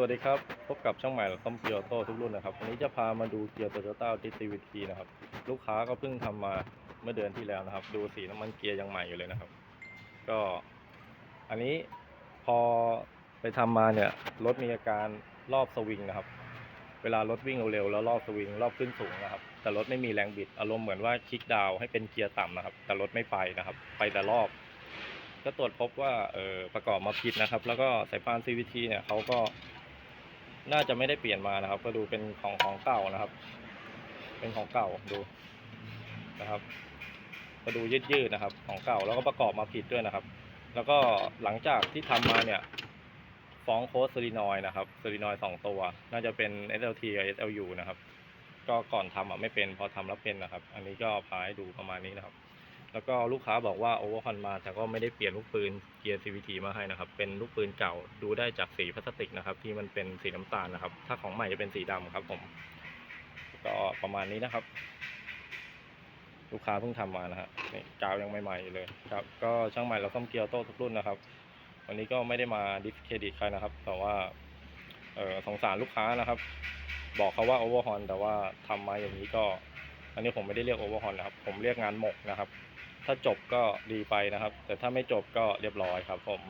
วัสดีครับ พบกับช่างใหม่และซ่อมเกียร์โต้ทุกรุ่นนะครับ วันนี้จะพามาดูเกียร์โตโยต้าดิสติวิทีนะครับ ลูกค้าก็เพิ่งทำมาเมื่อเดือนที่แล้วนะครับ ดูสีน้ำมันเกียร์ยังใหม่อยู่เลยนะครับ ก็อันนี้พอไปทำมาเนี่ยรถมีอาการรอบสวิงนะครับ เวลารถวิ่งเร็วๆแล้วรอบสวิงรอบขึ้นสูงนะครับ แต่รถไม่มีแรงบิดอารมณ์เหมือนว่าคลิกดาวให้เป็นเกียร์ต่ำนะครับ แต่รถไม่ไปนะครับ ไปแต่รอบก็ตรวจพบว่าเออประกอบมาผิดนะครับ แล้วก็สายพาน CVT เนี่ยเขาก็ น่าจะไม่ได้เปลี่ยนมานะครับ ก็ดูเป็นของของเก่านะครับ เป็นของเก่าดูนะครับก็ดูยืดๆนะครับ ของเก่าแล้วก็ประกอบมาผิดด้วยนะครับ แล้วก็หลังจากที่ทำมาเนี่ย ฟ้องโค้ดซรีนอยนะครับซรีนอยสองตัว น่าจะเป็น SLT กับ SLU นะครับ ก็ก่อนทำอะไม่เป็นพอทำแล้วเป็นนะครับ อันนี้ก็พาให้ดูประมาณนี้นะครับ แล้วก็ลูกค้าบอกว่าโอเวอร์คอนมาแต่ก็ไม่ได้เปลี่ยนลูกปืนเกียร์ CVT มาให้นะครับ เป็นลูกปืนเก่าดูได้จากสีพลาสติกนะครับ ที่มันเป็นสีน้ำตาลนะครับ ถ้าของใหม่จะเป็นสีดำครับ ผม ก็ประมาณนี้นะครับ ลูกค้าเพิ่งทำมานะฮะนี่กาวยังใหม่ๆอยู่เลยครับ ก็ช่างใหม่เราซ่อมเกียร์โต้ทุกรุ่นนะครับ วันนี้ก็ไม่ได้มาดิสเครดิตใครนะครับ แต่ว่าเออสงสารลูกค้านะครับ บอกเขาว่าโอเวอร์ฮอนแต่ว่าทำมาอย่างนี้ก็ อันนี้ผมไม่ได้เรียกโอเวอร์ฮอนนะครับ ผมเรียกงานหมกนะครับ ถ้าจบก็ดีไปนะครับ แต่ถ้าไม่จบก็เรียบร้อยครับผม